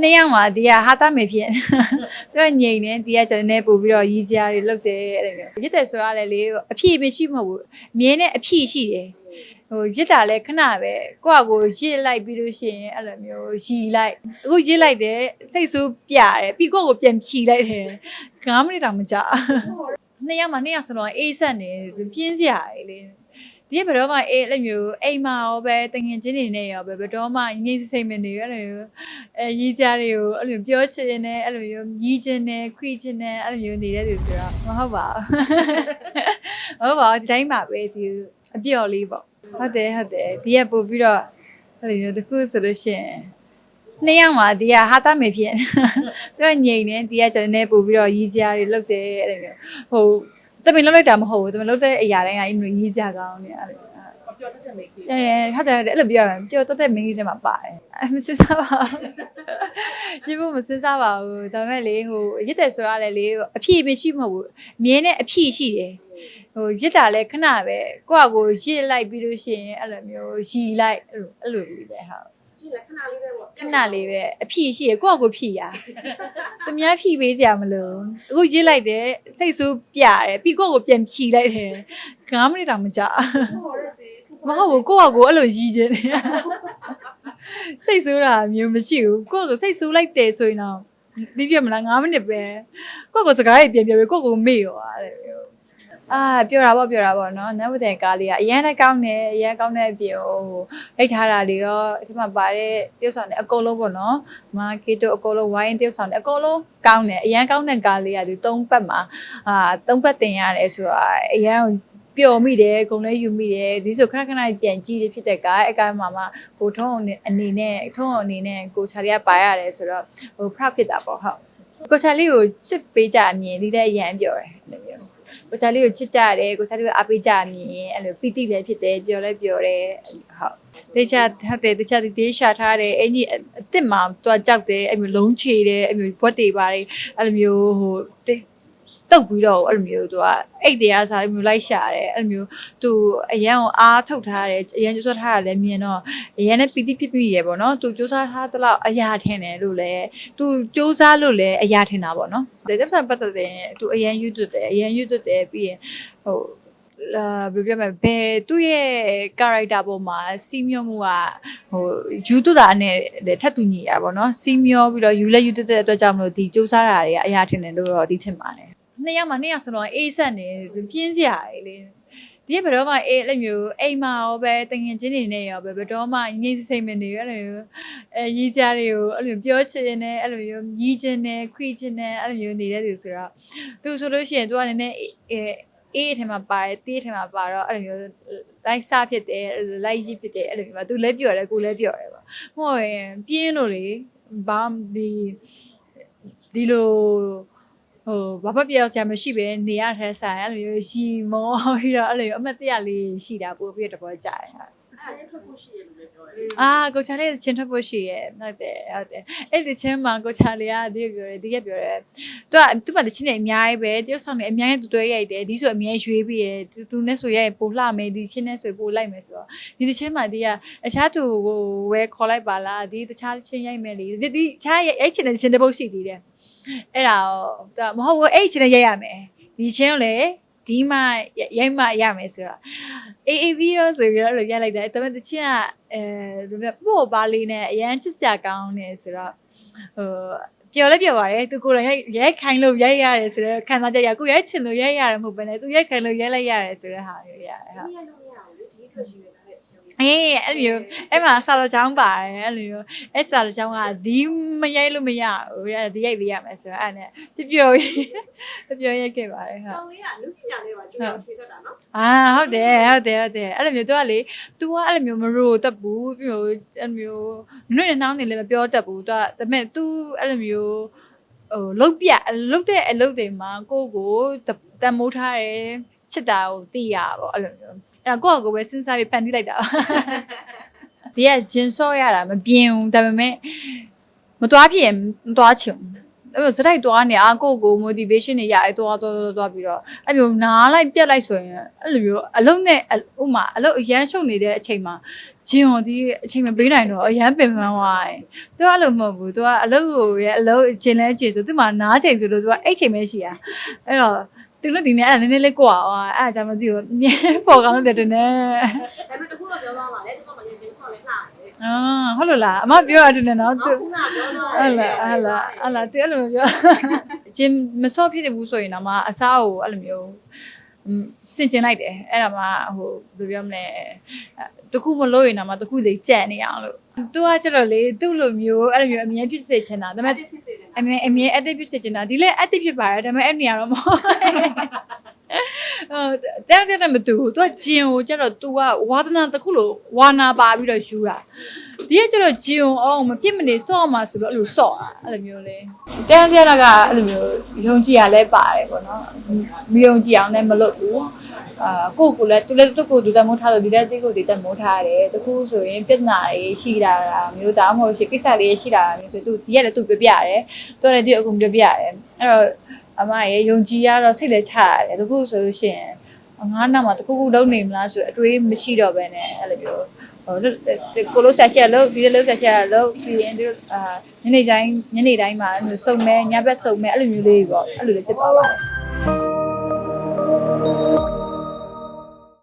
နှစ်ယောက်မှာဒီကဟာတာမေဖြစ်သူကငိန်နေဒီကကျန်နေပို့ပြီးတော့ရီစရာတွေလုပ်တယ်အဲ့လိုမျိုးရစ်တယ်ဆိုတာလည်းလေအဖြည့်မရှိမဟုတ်ဘူးအမြဲနဲ့အဖြည့်ရှိတယ်ဟိုရစ်တာလည်းခဏပဲကိုယ့်အကိုရစ်လိုက်ပြီးလို့ရှိရင်အဲ့လိုမျိုးရီလိုက်အခုရစ်လိုက်တယ်စိတ်ဆိုးပြတယ်ပြီးကိုယ့်ကိုပြန်ဖြီလိုက်တယ်9မိနစ်တောင်မကြာနှစ်ယောက်မှာနှစ်ယောက်စလုံးအေးဆက်နေပြင်းစရာလေ ဒီဘယ်တော့မှအေးအဲ့လိုမျိုးအိမ်မှာရောပဲတငင်ချင်းနေနေရောပဲဘယ်တော့မှငိမ့်စိတ်မနေရအဲ့လိုမျိုးအဲရီးကြတွေကိုအဲ့လိုပြောချင်တယ်အဲ့လိုမျိုးညီးချင်တယ်ခွေးချင်တယ်အဲ့လိုမျိုးနေတဲ့သူဆိုတော့မဟုတ်ပါဘူးဟုတ်ပါဘူးဒီတိုင်းပါပဲဒီအပြော်လေးပေါ့ဟုတ်တယ်ဟုတ်တယ်ဒီကပို့ပြီးတော့အဲ့လိုမျိုးတစ်ခုဆိုလို့ရှိရင်နှစ်ယောက်မှာဒီကဟာတာမေဖြစ်သူကငိန်နေဒီကကျန်နေပို့ပြီးတော့ရီးစရာတွေလုပ်တယ်အဲ့လိုမျိုးဟို တမင်လောက်လိုက်တာမဟုတ်ဘူးတမင်လောက်တဲ့အရာတိုင်းကအင်းရီးစရာကောင်းနေအဲ့လိုပြောတတ်တဲ့မိတ်ကြီးအဲဟုတ်တယ်အဲ့လိုပြောရမယ်ပြောတတ်တဲ့မင်းကြီးတွေမှာပါတယ်အမစစ်စားပါဘူးဒီဘုမစစ်စားပါဘူးဒါပေမဲ့လေဟိုရစ်တယ်ဆိုတာလည်းလေအဖြည့်မရှိမဟုတ်ဘူးအမြဲနဲ့အဖြည့်ရှိတယ်ဟိုရစ်တာလည်းခဏပဲကိုယ့်အကိုရစ်လိုက်ပြီးလို့ရှိရင်အဲ့လိုမျိုးရီလိုက်အဲ့လိုအဲ့လိုလေးပဲဟုတ် ကြည့်လိုက်ခဏလေးပဲပေါ့ခဏလေးပဲအဖြည့်ရှိရကိုယ့်အကိုဖြည့်ရသူများဖြည့်ပေးစရာမလိုအခုရစ်လိုက်တယ်စိတ်ဆိုးပြတယ်ပြီးကိုယ့်ကိုပြန်ဖြည့်လိုက်တယ်9မိနစ်တောင်မကြာဟောရစေမဟုတ်ဘူးကိုယ့်အကိုအဲ့လိုရီးခြင်းနေစိတ်ဆိုးတာမျိုးမရှိဘူးကိုယ့်ကိုစိတ်ဆိုးလိုက်တယ်ဆိုရင်တော့ဒီပြမလား9မိနစ်ပဲကိုယ့်ကိုစကားတွေပြန်ပြောပြီးကိုယ့်ကိုမေ့ရောအဲ့လိုမျိုး အာပြောတာပေါ့ပြောတာပေါ့နော်နတ်ဝတဲ့ကားလေးကအရန်လည်းကောင်းတယ်အရန်ကောင်းတဲ့အပြင်ဟိုရိုက်ထားတာတွေရောဒီမှာပါတဲ့တရုပ်ဆောင်တွေအကုန်လုံးပေါ့နော်မာကီတိုအကုန်လုံးဝိုင်းတရုပ်ဆောင်တွေအကုန်လုံးကောင်းတယ်အရန်ကောင်းတဲ့ကားလေးကဒီ၃ပတ်မှာအာ၃ပတ်တင်ရတယ်ဆိုတော့အရန်ကိုပျော်မိတယ်ဂုံလဲယူမိတယ်ဒီဆိုခဏခဏပြန်ကြည့်ရဖြစ်တဲ့ကားအကားမှာမှကိုထုံးအနေနဲ့ထုံးအနေနဲ့ကိုချာလေးကပါရတယ်ဆိုတော့ဟို proud ဖြစ်တာပေါ့ဟုတ်ကိုချာလေးကိုချစ်ပေးကြအမြင်ဒီလည်းအရန်ပြောတယ်အဲ့လိုမျိုး ကိုချာလေးကိုချစ်ကြရတယ်ကိုချာလေးကိုအားပေးကြအမြင်အဲ့လိုပီတိလည်းဖြစ်တယ်ပျော်လည်းပျော်တယ်ဟုတ်တေချာဟုတ်တယ်တေချာဒီဒေးရှာထားတယ်အင်ကြီးအစ်စ်မှာတွားကြောက်တယ်အဲ့မျိုးလုံးချေတယ်အဲ့မျိုးဘွက်တွေပါတယ်အဲ့လိုမျိုးဟို တေတုတ်ပြီးတော့အဲ့လိုမျိုးသူကအိတ်တရားစားမျိုးလိုက်ရှာတယ်အဲ့လိုမျိုးသူအရန်ကိုအားထုတ်ထားတယ်အရန်ကြိုးစားထားတာလည်းမြင်တော့အရန်နဲ့ပီတိဖြစ်ပြီးရပေါ့နော်သူကြိုးစားထားသလောက်အရာထင်တယ်လို့လည်းသူကြိုးစားလို့လည်းအရာထင်တာပေါ့နော်ဒါတက်ဆန်ပတ်သက်တယ်သူအရန်ယူသွတ်တယ်အရန်ယူသွတ်တယ်ပြီးရင်ဟိုလာဘယ်လိုပြောမလဲဘယ်သူ့ရဲ့ character ပေါ်မှာစီးမျောမှုကဟိုယူသွတ်တာနဲ့လည်းထပ်တူညီရပါတော့စီးမျောပြီးတော့ယူလက်ယူသွတ်တဲ့အတွက်ကြောင့်မလို့ဒီစူးစမ်းတာတွေကအရာထင်တယ်လို့တော့ဒီထင်ပါတယ် နှစ်ယောက်မှနှစ်ယောက်စလုံးအေးဆက်နေပြင်းစရာလေဒီကဘယ်တော့မှအေးအဲ့လိုမျိုးအိမ်မှာရောပဲတငင်ချင်းနေနေရောပဲဘယ်တော့မှငိမ့်စိတ်မနေရအဲ့လိုမျိုးအဲရီးကြတွေကိုအဲ့လိုပြောချင်တယ်အဲ့လိုမျိုးညီးချင်တယ်ခွေးချင်တယ်အဲ့လိုမျိုးနေတဲ့သူဆိုတော့သူဆိုလို့ရှိရင်သူကလည်းနည်းနည်းအဲအေးအထင်မှာပါတယ်တေးအထင်မှာပါတော့အဲ့လိုမျိုးလိုက်စဖြစ်တယ်လိုက်ရစ်ဖြစ်တယ်အဲ့လိုမျိုးပါသူလည်းပြောတယ်ကိုလည်းပြောတယ်ပေါ့ဟုတ်ရင်ပြင်းလို့လေဘာဒီဒီလို ဟိုဘာမှပြောစရာမရှိပဲနေရတဲ့ဆိုင်အဲ့လိုမျိုးရီမောပြီးတော့အဲ့လိုမျိုးအမတ်တရလေးရှိတာပို့ပြီးတော့တဘောကြတယ်ဟာ ချင်းထွက်ဖို့ရှိရလို့လည်းပြောတယ်အာကိုချာလေးချင်းထွက်ဖို့ရှိရဲ့ဟုတ်တယ်ဟုတ်တယ်အဲ့ဒီချင်းမှာကိုချာလေးကဒီကပြောတယ်ဒီကပြောတယ်သူကသူ့မှာတချင်းနေအများကြီးပဲတရုတ်ဆောင်နေအများကြီးတူတွဲရိုက်တယ်ဒီဆိုအများရွေးပြီးရတူတူနဲ့ဆိုရိုက်ပိုလှမယ်ဒီချင်းနဲ့ဆိုပိုလိုက်မယ်ဆိုတော့ဒီတချင်းမှာဒီကအခြားသူဟိုဝဲခေါ်လိုက်ပါလားဒီတခြားချင်းရိုက်မယ်လေဒီဒီခြားရိုက်ချင်းတဲ့ချင်းတစ်ပုတ်ရှိသေးတယ်အဲ့ဒါတော့မဟုတ်ဘူးအဲ့ချင်းနဲ့ရိုက်ရမယ်ဒီချင်းကိုလေ ဒီမှရိုက်မှရမယ်ဆိုတော့ AAV ရောဆိုပြီးတော့အဲ့လိုရိုက်လိုက်တယ်ဒါပေမဲ့တချင်းကအဲဘယ်လိုပို့ပါလေးနဲ့အရန်ချစ်စရာကောင်းနေဆိုတော့ဟိုပျော်လဲပျော်ပါတယ်သူကိုယ်တိုင်ရိုက်ရိုက်ခိုင်းလို့ရိုက်ရတယ်ဆိုတော့ခံစားချက်ရကိုရိုက်ချင်လို့ရိုက်ရတယ်မဟုတ်ဘဲနဲ့သူရိုက်ခိုင်းလို့ရိုက်လိုက်ရတယ်ဆိုတဲ့ဟာမျိုးရတယ်ဟု အချင်းလေး အေးအဲ့လိုမျိုးအဲ့မှာဆာလချောင်းပါတယ်အဲ့လိုမျိုးအဲ့ဆာလချောင်းကဒီမရိုက်လို့မရဘူးအဲ့ဒီရိုက်ပေးရမယ်ဆိုတော့အဲ့နဲ့ပြပျော်ပြပျော်ရိုက်ခဲ့ပါတယ်ဟုတ် တောင်လေးကလူပညာလေးပါကျွတ်ထွေးတတ်တာနော် အာဟုတ်တယ်ဟုတ်တယ်ဟုတ်တယ်အဲ့လိုမျိုး तू ကလေ तू ကအဲ့လိုမျိုးမရိုးတတ်ဘူးပြီးတော့အဲ့လိုမျိုးနွေ့နှောင်းနေလည်းမပြောတတ်ဘူး तू ကဒါပေမဲ့ तू အဲ့လိုမျိုးဟိုလုတ်ပြလုတ်တဲ့အလုပ်တွေမှာကိုယ့်ကိုတန်မိုးထားတယ်ချစ်တာကိုသိရပါဘောအဲ့လိုမျိုး အဲ့တော့ကိုယ့်အကိုပဲစဉ်းစားပြီးဖန်တီးလိုက်တာဒီကဂျင်ဆော့ရတာမပြင်းဘူးဒါပေမဲ့မသွားဖြစ်ရင်မသွားချင်ဘူးအဲ့လိုစတိုက်သွားနေအာကိုယ့်ကို motivation တွေရအဲသွားသွားသွားသွားပြီးတော့အဲ့လိုနားလိုက်ပြက်လိုက်ဆိုရင်အဲ့လိုမျိုးအလုံးနဲ့ဥမာအလုံးအရန်ရှုပ်နေတဲ့အချိန်မှာဂျင်ဟောဒီအချိန်မပေးနိုင်တော့အရန်ပင်ပန်းသွားတယ်သူကအဲ့လိုမဟုတ်ဘူးသူကအလုံးကိုရဲ့အလုံးဂျင်လဲဂျင်ဆိုသူမှနားချိန်ဆိုလို့သူကအဲ့ချိန်ပဲရှိတာအဲ့တော့ သူလည်းဒီနေ့အဲ့နည်းနည်းလေးကွာသွားအဲ့အကြောင့်မသိဘူးညပေါ်ကောင်းလို့တဲ့နဲ့ဒါပေမဲ့တခုတော့ပြောသွားပါလေတခုမှငယ်ချင်းဆော့လဲလှတယ်အာဟုတ်လို့လားအမပြောရတယ်နော်သူခုနပြောသွားဟလာဟလာဟလာတဲအဲ့လိုမျိုးပြောဂျင်မစော့ဖြစ်တယ်ဘူးဆိုရင်တော့မအစားကိုအဲ့လိုမျိုးစင်ကျင်လိုက်တယ်အဲ့ဒါမှဟိုဘယ်လိုပြောမလဲတခုမလို့ရင်တော့မတခုလေးကြံ့နေအောင်လို့သူကကျတော့လေသူ့လိုမျိုးအဲ့လိုမျိုးအမြဲဖြစ်စေချင်တာဒါပေမဲ့ဖြစ်စေတယ် အမြဲအမြဲ active ဖြစ်စေချင်တာဒီလဲ active ဖြစ်ပါတယ်ဒါပေမဲ့အဲ့နေရာတော့မဟုတ်ဟိုတဲ့တဲ့မတူဘူး तू ကဂျင်ကိုကျတော့ तू ကဝါသနာတစ်ခုလို့ဝါနာပါပြီးတော့ယူတာဒီကကျတော့ဂျင်ကိုအောင်မပြစ်မနေစော့အောင်မှာဆိုတော့အဲ့လိုစော့တာအဲ့လိုမျိုးလေတဲ့တဲ့ကအဲ့လိုမျိုးယုံကြည်ရလဲပါတယ်ပေါ့နော်မယုံကြည်အောင်လည်းမလုပ်ဘူး အာကိုကိုလည်းသူလည်းသူ့ကိုသူတမိုးထားလို့ဒီလည်းတိကိုဒီတက်မိုးထားတယ်တခုဆိုရင်ပြဿနာတွေရှိတာမျိုးဒါမှမဟုတ်ရှိကိစ္စတွေရှိတာမျိုးဆိုသူဒီကလည်းသူပြပြရတယ်သူလည်းဒီအကုန်ပြပြရတယ်အဲ့တော့အမရေယုံကြည်ရတော့စိတ်လည်းချရတယ်တခုဆိုလို့ရှိရင်ငါးနောက်မှာတခုခုလုံးနေမလားဆိုအတွေးမရှိတော့ဘဲနဲ့အဲ့လိုမျိုးဟိုကိုလိုဆက်ချက်လို့ဒီလိုဆက်ချက်လို့ပြီးရင်ဒီအာညနေတိုင်းညနေတိုင်းမှာစုံမဲညဘက်စုံမဲအဲ့လိုမျိုးလေးပေါ့အဲ့လိုလေးဖြစ်သွားပါတယ်